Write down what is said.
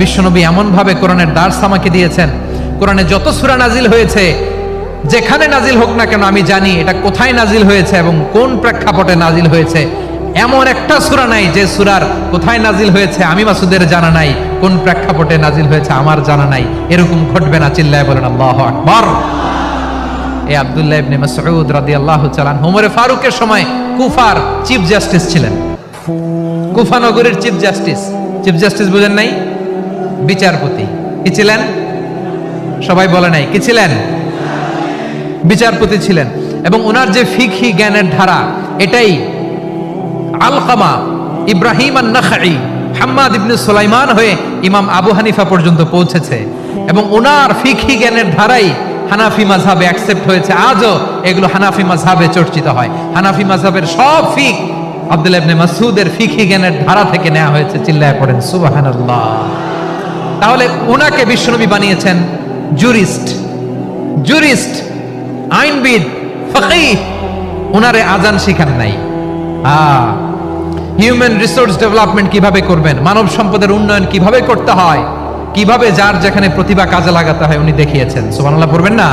বিশ্বনবী এমনভাবে কোরআনের দার্স আমাকে দিয়েছেন, কোরআনে যত সুরা নাজিল হয়েছে, যেখানে নাজিল হোক না কেন আমি জানি এটা কোথায় নাজিল হয়েছে এবং কোন প্রেক্ষাপটে নাজিল হয়েছে। এমন একটা সূরা নাই যে সূরার কোথায় নাজিল হয়েছে আমি মাসুদের জানা নাই, কোন প্রেক্ষাপটে নাজিল হয়েছে আমার জানা নাই, এরকম ঘটবে না চিল্লায় বলেন আল্লাহ আকবার। এই আব্দুল্লাহ ইবনে মাসউদ রাদিয়াল্লাহু তাআলা ওমরে ফারুকের সময় কুফার চিফ জাস্টিস ছিলেন। কুফা নগরীর চিফ জাস্টিস। চিফ জাস্টিস বুঝেন নাই? বিচারপতি। কি ছিলেন? সবাই বলে নাই। কি ছিলেন? বিচারপতি ছিলেন। এবং ওনার যে ফিকহি জ্ঞানের ধারা, এটাই আলকামা ইব্রাহিম আন নাখাই হাম্মাদ ইবনে সুলাইমান হয়ে ইমাম আবু হানিফা পর্যন্ত পৌঁছেছে। এবং ওনার ফিকহি জ্ঞানের ধারাই হানাফি মাঝহাবে অ্যাকসেপ্ট হয়েছে। আজও এগুলো হানাফি মাঝহাবে চর্চিত হয়। হানাফি মাঝহাবের সব ফিক আব্দুল মাসুদের ফিকহি জ্ঞানের ধারা থেকে নেওয়া হয়েছে। চিল্লায় পড়েন। সুবহানাল্লাহ। তাহলে ওনাকে বিশ্বনবী বানিয়েছেন জুরিস্ট। জুরিস্ট, আইনবিদ ওনারে আজান শিখান নাই। হিউম্যান রিসোর্স ডেভেলপমেন্ট কীভাবে করবেন? মানব সম্পদের উন্নয়ন কীভাবে করতে হয়? কীভাবে যার যেখানে প্রতিভা কাজে লাগাতে হয় উনি দেখিয়েছেন। সুবহানাল্লাহ, পড়বেন না?